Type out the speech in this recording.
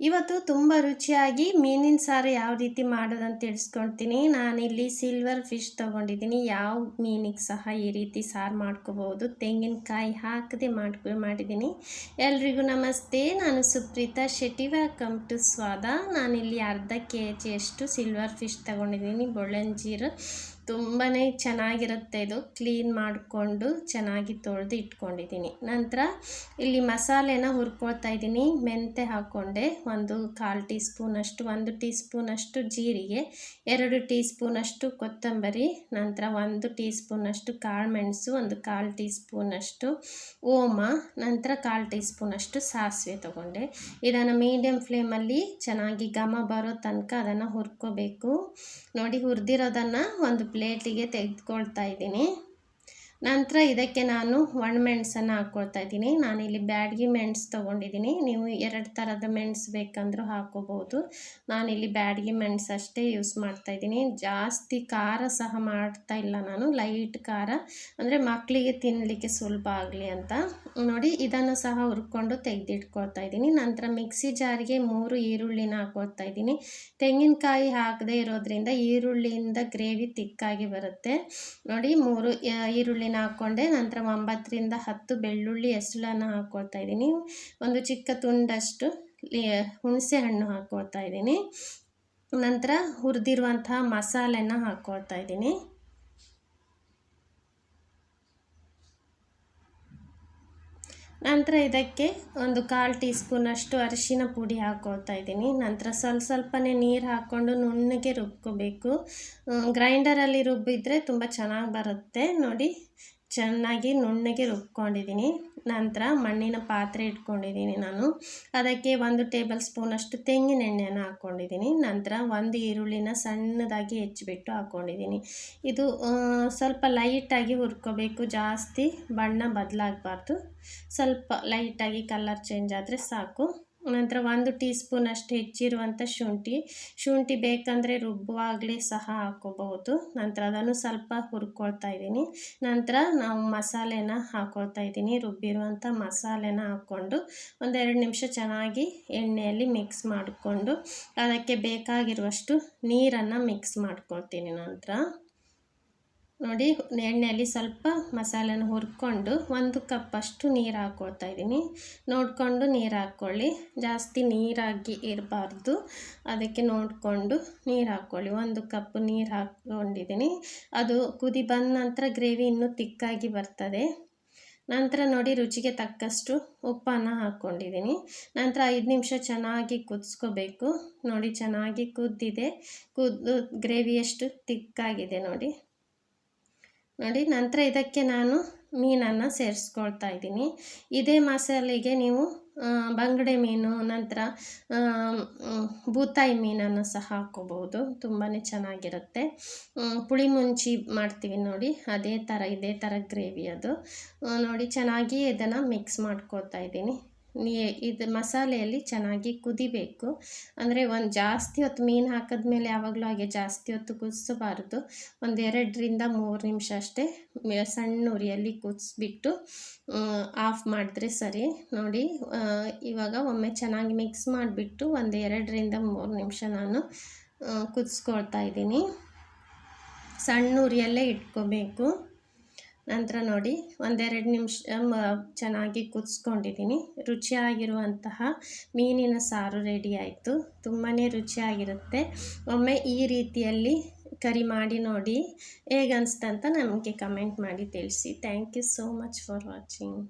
ಇವತ್ತು ತುಂಬ ರುಚಿಯಾಗಿ ಮೀನಿನ ಸಾರು ಯಾವ ರೀತಿ ಮಾಡೋದಂತ ತಿಳಿಸ್ಕೊಳ್ತೀನಿ ನಾನಿಲ್ಲಿ ಸಿಲ್ವರ್ ಫಿಶ್ ತೊಗೊಂಡಿದ್ದೀನಿ. ಯಾವ ಮೀನಿಗೆ ಸಹ ಈ ರೀತಿ ಸಾರು ಮಾಡ್ಕೋಬೋದು. ತೆಂಗಿನಕಾಯಿ ಹಾಕದೆ ಮಾಡ್ಕೊ, ಮಾಡಿದ್ದೀನಿ. ಎಲ್ರಿಗೂ ನಮಸ್ತೆ. ನಾನು ಸುಪ್ರೀತಾ ಶೆಟ್ಟಿ. ವೆಲ್ಕಮ್ ಟು ಸ್ವಾದ ನಾನಿಲ್ಲಿ ಅರ್ಧ ಕೆ ಜಿಯಷ್ಟು ಸಿಲ್ವರ್ ಫಿಶ್ ತೊಗೊಂಡಿದ್ದೀನಿ. ಬೊಳಂಜೀರು ತುಂಬಾ ಚೆನ್ನಾಗಿರುತ್ತೆ ಇದು. ಕ್ಲೀನ್ ಮಾಡಿಕೊಂಡು ಚೆನ್ನಾಗಿ ತೊಳೆದು ಇಟ್ಕೊಂಡಿದ್ದೀನಿ. ನಂತರ ಇಲ್ಲಿ ಮಸಾಲೆನ ಹುರ್ಕೊಳ್ತಾ ಇದ್ದೀನಿ. ಮೆಂತೆ ಹಾಕ್ಕೊಂಡೆ ಒಂದು ಕಾಲು ಟೀ ಸ್ಪೂನಷ್ಟು ಒಂದು ಟೀ ಸ್ಪೂನಷ್ಟು ಜೀರಿಗೆ, ಎರಡು ಟೀ ಸ್ಪೂನಷ್ಟು ಕೊತ್ತಂಬರಿ, ನಂತರ ಒಂದು ಟೀ ಸ್ಪೂನಷ್ಟು ಕಾಳು ಮೆಣಸು ಒಂದು ಕಾಲು ಟೀ ಸ್ಪೂನಷ್ಟು ಓಮ, ನಂತರ ಕಾಲು ಟೀ ಸ್ಪೂನಷ್ಟು ಸಾಸಿವೆ ತೊಗೊಂಡೆ. ಇದನ್ನು ಮೀಡಿಯಮ್ ಫ್ಲೇಮಲ್ಲಿ ಚೆನ್ನಾಗಿ ಘಮ ಬರೋ ತನಕ ಅದನ್ನು ಹುರ್ಕೋಬೇಕು. ನೋಡಿ, ಹುರಿದಿರೋದನ್ನು ಒಂದು ಪ್ಲೇಟಿಗೆ ತೆಗೆದುಕೊಳ್ತಾ ಇದ್ದೀನಿ. ನಂತರ ಇದಕ್ಕೆ ನಾನು ಒಣಮೆಣಸನ್ನು ಹಾಕ್ಕೊಳ್ತಾ ಇದ್ದೀನಿ. ನಾನಿಲ್ಲಿ ಬ್ಯಾಡಗಿ ಮೆಣಸು ತೊಗೊಂಡಿದ್ದೀನಿ. ನೀವು ಎರಡು ಥರದ ಮೆಣಸು ಬೇಕಂದ್ರೂ ಹಾಕೋಬೋದು ನಾನಿಲ್ಲಿ ಬ್ಯಾಡಗಿ ಮೆಣಸು ಅಷ್ಟೇ ಯೂಸ್ ಮಾಡ್ತಾ ಇದ್ದೀನಿ. ಜಾಸ್ತಿ ಖಾರ ಸಹ ಮಾಡ್ತಾ ಇಲ್ಲ ನಾನು. ಲೈಟ್ ಖಾರ. ಅಂದರೆ ಮಕ್ಕಳಿಗೆ ತಿನ್ನಲಿಕ್ಕೆ ಸುಲಭ ಆಗಲಿ ಅಂತ. ನೋಡಿ, ಇದನ್ನು ಸಹ ಹುರ್ಕೊಂಡು ತೆಗೆದಿಟ್ಕೊಳ್ತಾ ಇದ್ದೀನಿ. ನಂತರ ಮಿಕ್ಸಿ ಜಾರಿಗೆ ಮೂರು ಈರುಳ್ಳಿನ ಹಾಕ್ಕೊಳ್ತಾ ಇದ್ದೀನಿ. ತೆಂಗಿನಕಾಯಿ ಹಾಕದೇ ಇರೋದ್ರಿಂದ ಈರುಳ್ಳಿಯಿಂದ ಗ್ರೇವಿ ತಿಕ್ಕಾಗಿ ಬರುತ್ತೆ. ನೋಡಿ, ಮೂರು ಈರುಳ್ಳಿ ಹಾಕ್ಕೊಂಡೆ, ನಂತರ ಒಂಬತ್ತರಿಂದ ಹತ್ತು ಬೆಳ್ಳುಳ್ಳಿ ಹೆಸಳನ್ನು ಹಾಕ್ಕೊಳ್ತಾ ಇದ್ದೀನಿ. ಒಂದು ಚಿಕ್ಕ ತುಂಡಷ್ಟು ಹುಣಸೆ ಹಣ್ಣು ಹಾಕ್ಕೊಳ್ತಾ ಇದ್ದೀನಿ. ನಂತರ ಹುರಿದಿರುವಂತಹ ಮಸಾಲೆನ ಹಾಕ್ಕೊಳ್ತಾ ಇದ್ದೀನಿ. ನಂತರ ಇದಕ್ಕೆ ಒಂದು ಕಾಲು ಟೀ ಸ್ಪೂನಷ್ಟು ಅರಿಶಿನ ಪುಡಿ ಹಾಕ್ಕೊಳ್ತಾ ಇದ್ದೀನಿ. ನಂತರ ಸ್ವಲ್ಪ ಸ್ವಲ್ಪನೇ ನೀರು ಹಾಕ್ಕೊಂಡು ನುಣ್ಣಗೆ ರುಬ್ಕೋಬೇಕು. ಗ್ರೈಂಡರಲ್ಲಿ ರುಬ್ಬಿದ್ರೆ ತುಂಬ ಚೆನ್ನಾಗಿ ಬರುತ್ತೆ. ನೋಡಿ ಚೆನ್ನಾಗಿ ನುಣ್ಣಗೆ ರುಬ್ಕೊಂಡಿದ್ದೀನಿ. ನಂತರ ಮಣ್ಣಿನ ಪಾತ್ರೆ ಇಟ್ಕೊಂಡಿದ್ದೀನಿ ನಾನು. ಅದಕ್ಕೆ ಒಂದು ಟೇಬಲ್ ಸ್ಪೂನಷ್ಟು ಎಣ್ಣೆಯನ್ನು ಹಾಕ್ಕೊಂಡಿದ್ದೀನಿ. ನಂತರ ಒಂದು ಈರುಳ್ಳಿನ ಸಣ್ಣದಾಗಿ ಹೆಚ್ಚಿಬಿಟ್ಟು ಹಾಕ್ಕೊಂಡಿದ್ದೀನಿ. ಇದು ಸ್ವಲ್ಪ ಲೈಟಾಗಿ ಹುರ್ಕೋಬೇಕು. ಜಾಸ್ತಿ ಬಣ್ಣ ಬದಲಾಗಬಾರ್ದು. ಸ್ವಲ್ಪ ಲೈಟಾಗಿ ಕಲರ್ ಚೇಂಜ್ ಆದರೆ ಸಾಕು. ನಂತರ ಒಂದು ಟೀ ಸ್ಪೂನಷ್ಟು ಹೆಚ್ಚಿರುವಂಥ ಶುಂಠಿ. ಶುಂಠಿ ಬೇಕಂದರೆ ರುಬ್ಬುವಾಗಲೇ ಸಹ ಹಾಕೋಬಹುದು ನಂತರ ಅದನ್ನು ಸ್ವಲ್ಪ ಹುರ್ಕೊಳ್ತಾ ಇದ್ದೀನಿ. ನಂತರ ನಾವು ಮಸಾಲೆನ ಹಾಕೊಳ್ತಾ ಇದ್ದೀನಿ. ರುಬ್ಬಿರುವಂಥ ಮಸಾಲೆನ ಹಾಕ್ಕೊಂಡು ಒಂದೆರಡು ನಿಮಿಷ ಚೆನ್ನಾಗಿ ಎಣ್ಣೆಯಲ್ಲಿ ಮಿಕ್ಸ್ ಮಾಡಿಕೊಂಡು ಅದಕ್ಕೆ ಬೇಕಾಗಿರುವಷ್ಟು ನೀರನ್ನು ಮಿಕ್ಸ್ ಮಾಡ್ಕೊಳ್ತೀನಿ ನಂತರ. ನೋಡಿ, ಎಣ್ಣೆಯಲ್ಲಿ ಸ್ವಲ್ಪ ಮಸಾಲೆನ ಹುರ್ಕೊಂಡು ಒಂದು ಕಪ್ಪಷ್ಟು ನೀರು ಹಾಕ್ಕೊಳ್ತಾ ಇದ್ದೀನಿ. ನೋಡಿಕೊಂಡು ನೀರು ಹಾಕ್ಕೊಳ್ಳಿ. ಜಾಸ್ತಿ ನೀರಾಗಿ ಇರಬಾರ್ದು. ಅದಕ್ಕೆ ನೋಡಿಕೊಂಡು ನೀರು ಹಾಕ್ಕೊಳ್ಳಿ. ಒಂದು ಕಪ್ ನೀರು ಹಾಕ್ಕೊಂಡಿದ್ದೀನಿ. ಅದು ಕುದಿ ಬಂದ ನಂತರ ಗ್ರೇವಿ ಇನ್ನೂ ತಿಕ್ಕಾಗಿ ಬರ್ತದೆ. ನಂತರ ನೋಡಿ, ರುಚಿಗೆ ತಕ್ಕಷ್ಟು ಉಪ್ಪನ್ನು ಹಾಕ್ಕೊಂಡಿದ್ದೀನಿ. ನಂತರ ಐದು ನಿಮಿಷ ಚೆನ್ನಾಗಿ ಕುದಿಸ್ಕೋಬೇಕು. ನೋಡಿ, ಚೆನ್ನಾಗಿ ಕುದ್ದಿದೆ. ಕುದ್ದು ಗ್ರೇವಿ ಎಷ್ಟು ತಿಕ್ಕಾಗಿದೆ ನೋಡಿ. ನೋಡಿ, ನಂತರ ಇದಕ್ಕೆ ನಾನು ಮೀನನ್ನು ಸೇರಿಸ್ಕೊಳ್ತಾ ಇದ್ದೀನಿ. ಇದೇ ಮಸಾಲೆಗೆ ನೀವು ಬಂಗಡೆ ಮೀನು, ನಂತರ ಬೂತಾಯಿ ಮೀನನ್ನು ಸಹ ಹಾಕೋಬಹುದು ತುಂಬಾ ಚೆನ್ನಾಗಿರುತ್ತೆ. ಪುಳಿ ಮುಂಚಿ ಮಾಡ್ತೀವಿ ನೋಡಿ, ಅದೇ ಥರ, ಇದೇ ಥರ ಗ್ರೇವಿ ಅದು. ನೋಡಿ ಚೆನ್ನಾಗಿ ಇದನ್ನು ಮಿಕ್ಸ್ ಮಾಡ್ಕೊಳ್ತಾ ಇದ್ದೀನಿ. ನೀ ಇದು ಮಸಾಲೆಯಲ್ಲಿ ಚೆನ್ನಾಗಿ ಕುದಿಬೇಕು. ಅಂದರೆ ಒಂದು ಜಾಸ್ತಿ ಹೊತ್ತು ಮೀನು ಹಾಕಿದ್ಮೇಲೆ ಯಾವಾಗಲೂ ಹಾಗೆ ಜಾಸ್ತಿ ಹೊತ್ತು ಕುದಿಸಬಾರ್ದು. ಒಂದು ಎರಡರಿಂದ ಮೂರು ನಿಮಿಷ ಅಷ್ಟೇ ಸಣ್ಣ ಉರಿಯಲ್ಲಿ ಕುದಿಸ್ಬಿಟ್ಟು ಆಫ್ ಮಾಡಿದ್ರೆ ಸರಿ. ನೋಡಿ ಇವಾಗ ಒಮ್ಮೆ ಚೆನ್ನಾಗಿ ಮಿಕ್ಸ್ ಮಾಡಿಬಿಟ್ಟು ಒಂದು ಎರಡರಿಂದ ಮೂರು ನಿಮಿಷ ನಾನು ಕುದಿಸ್ಕೊಳ್ತಾ ಇದ್ದೀನಿ. ಸಣ್ಣ ಉರಿಯಲ್ಲೇ ಇಟ್ಕೋಬೇಕು. ನಂತರ ನೋಡಿ ಒಂದೆರಡು ನಿಮಿಷ ಚೆನ್ನಾಗಿ ಕುದಿಸ್ಕೊಂಡಿದ್ದೀನಿ. ರುಚಿಯಾಗಿರುವಂತಹ ಮೀನಿನ ಸಾರು ರೆಡಿ ಆಯಿತು. ತುಂಬಾ ರುಚಿಯಾಗಿರುತ್ತೆ. ಒಮ್ಮೆ ಈ ರೀತಿಯಲ್ಲಿ ಕರಿ ಮಾಡಿ ನೋಡಿ ಹೇಗೆ ಅಂತ ನಮಗೆ ಕಮೆಂಟ್ ಮಾಡಿ ತಿಳಿಸಿ. Thank you so much for watching